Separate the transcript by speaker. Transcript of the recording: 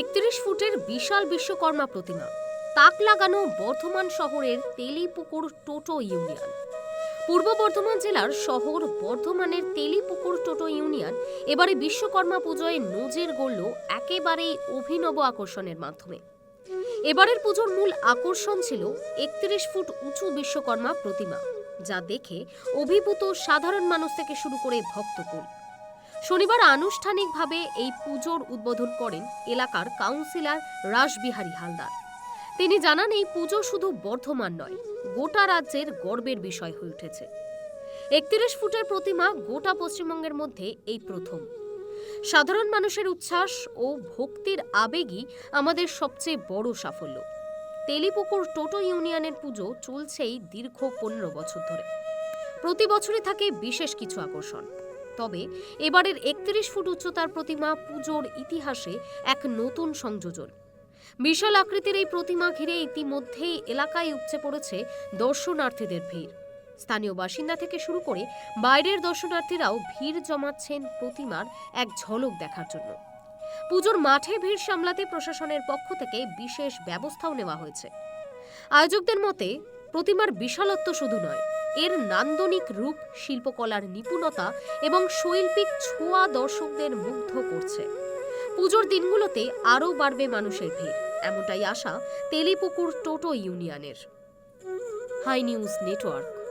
Speaker 1: একত্রিশ ফুটের বিশাল বিশ্বকর্মা প্রতিমা, তাক লাগানো বর্ধমান শহরের তেলিপুকুর টোটো ইউনিয়ন। পূর্ব বর্ধমান জেলার শহর বর্ধমানের তেলিপুকুর টোটো ইউনিয়ন এবারে বিশ্বকর্মা পুজোয় নজির গড়ল একেবারেই অভিনব আকর্ষণের মাধ্যমে। এবারের পুজোর মূল আকর্ষণ ছিল একত্রিশ ফুট উঁচু বিশ্বকর্মা প্রতিমা, যা দেখে অভিভূত সাধারণ মানুষ থেকে শুরু করে ভক্তকুল। শনিবার আনুষ্ঠানিকভাবে এই পুজোর উদ্বোধন করেন এলাকার কাউন্সিলর রাসবিহারী হালদার। তিনি জানান, এই পুজো শুধু বর্ধমান নয়, গোটা রাজ্যের গর্বের বিষয় হয়ে উঠেছে। একত্রিশ ফুটের প্রতিমা গোটা পশ্চিমবঙ্গের মধ্যে এই প্রথম। সাধারণ মানুষের উচ্ছ্বাস ও ভক্তির আবেগই আমাদের সবচেয়ে বড় সাফল্য। তেলিপুকুর টোটো ইউনিয়নের পুজো চলছেই দীর্ঘ পনেরো বছর ধরে। প্রতি বছরই থাকে বিশেষ কিছু আকর্ষণ। তবে এবারের একত্রিশ ফুট উচ্চতার প্রতিমা পুজোর ইতিহাসে এক নতুন সংযোজন। বিশাল আকৃতির এই প্রতিমা ঘিরে ইতিমধ্যেই এলাকায় উপচে পড়েছে দর্শনার্থীদের ভিড়। স্থানীয় বাসিন্দা থেকে শুরু করে বাইরের দর্শনার্থীরাও ভিড় জমাচ্ছেন প্রতিমার এক ঝলক দেখার জন্য। পুজোর মাঠে ভিড় সামলাতে প্রশাসনের পক্ষ থেকে বিশেষ ব্যবস্থাও নেওয়া হয়েছে। আয়োজকদের মতে, প্রতিমার বিশালত্ব শুধু নয় এর নান্দনিক রূপ শিল্পকলার নিপুণতা এবং শৈল্পিক ছোঁয়া দর্শকদের মুগ্ধ করছে। পুজোর দিনগুলোতে আরও বাড়বে মানুষের ভিড়, এমনটাই আশা তেলিপুকুর টোটো ইউনিয়নের। Hi news network.